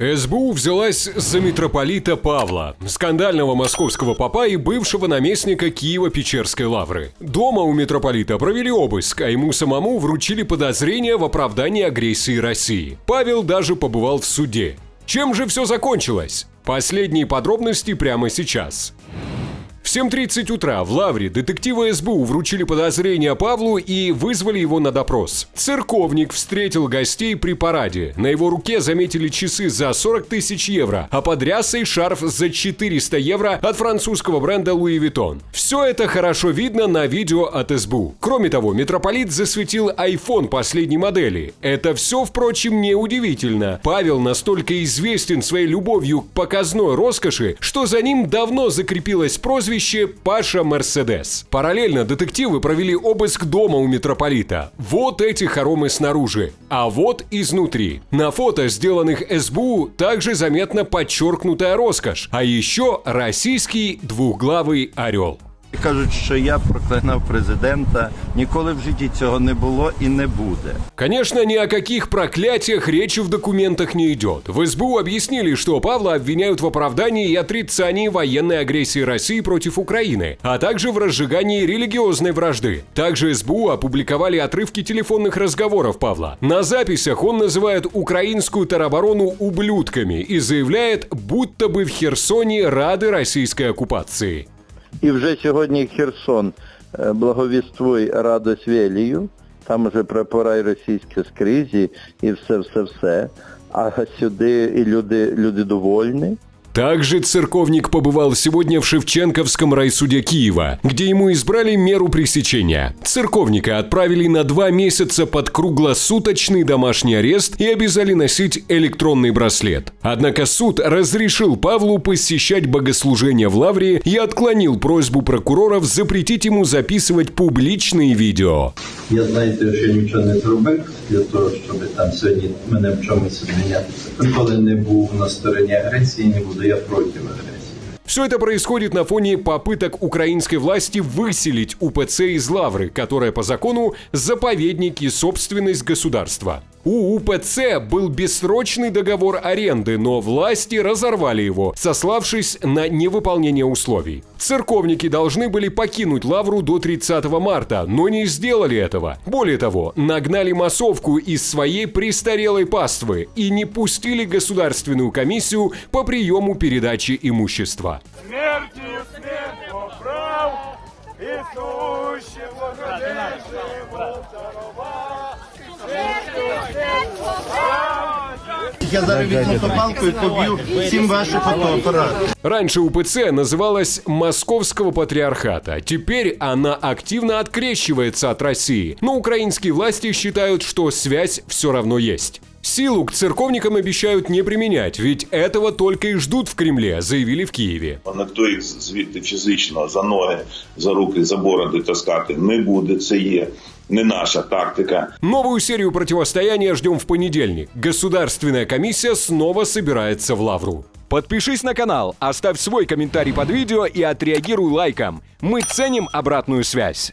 СБУ взялась за митрополита Павла, скандального московского попа и бывшего наместника Киева-Печерской лавры. Дома у митрополита провели обыск, а ему самому вручили подозрения в оправдании агрессии России. Павел даже побывал в суде. Чем же все закончилось? Последние подробности прямо сейчас. В 7.30 утра в Лавре детективы СБУ вручили подозрение Павлу и вызвали его на допрос. Церковник встретил гостей при параде. На его руке заметили часы за 40 тысяч евро, а под рясой шарф за 400 евро от французского бренда Louis Vuitton. Все это хорошо видно на видео от СБУ. Кроме того, митрополит засветил iPhone последней модели. Это все, впрочем, не удивительно. Павел настолько известен своей любовью к показной роскоши, что за ним давно закрепилось прозвище Паша Мерседес. Параллельно детективы провели обыск дома у митрополита. Вот эти хоромы снаружи, а вот изнутри. На фото, сделанных СБУ, также заметна подчеркнутая роскошь, а еще российский двухглавый орел. Кажуть, що я проклинав президента. Ніколи в житті цього не було і не буде. Конечно, ни о каких проклятиях речи в документах не идет. В СБУ объяснили, что Павла обвиняют в оправдании и отрицании военной агрессии России против Украины, а также в разжигании религиозной вражды. Также СБУ опубликовали отрывки телефонных разговоров Павла. На записях он называет украинскую тероборону ублюдками и заявляет, будто бы в Херсоне рады российской оккупации. І вже сьогодні Херсон е, благовіствуй радость Велію, там вже прапорай російське скрізі, і все-все-все. А сюди і люди, люди довольні. Также церковник побывал сегодня в Шевченковском райсуде Киева, где ему избрали меру пресечения. Церковника отправили на два месяца под круглосуточный домашний арест и обязали носить электронный браслет. Однако суд разрешил Павлу посещать богослужения в Лавре и отклонил просьбу прокуроров запретить ему записывать публичные видео. Я знаєте, що нічого не зробив для того, щоб там сьогодні мене в чомусь змінятися. Ніколи не був на стороні агресії, не буду я проти агресії. Все это происходит на фоне попыток украинской власти выселить УПЦ из Лавры, которая по закону заповедник и собственность государства. У УПЦ был бессрочный договор аренды, но власти разорвали его, сославшись на невыполнение условий. Церковники должны были покинуть Лавру до 30 марта, но не сделали этого. Более того, нагнали массовку из своей престарелой паствы и не пустили государственную комиссию по приему передачи имущества. смертью Я зараз візьму топалку і поб'ю всім ваші фотоапарати. Раньше УПЦ называлась Московского патриархата. Теперь она активно открещивается от России. Но украинские власти считают, что связь все равно есть. Силу к церковникам обещают не применять, ведь этого только и ждут в Кремле, заявили в Киеве. Ніхто їх звідти фізично за ноги, за руки, за бороди таскати не буде. Це є не наша тактика. Новую серию противостояния ждем в понедельник. Государственная комиссия снова собирается в Лавру. Подпишись на канал, оставь свой комментарий под видео и отреагируй лайком. Мы ценим обратную связь.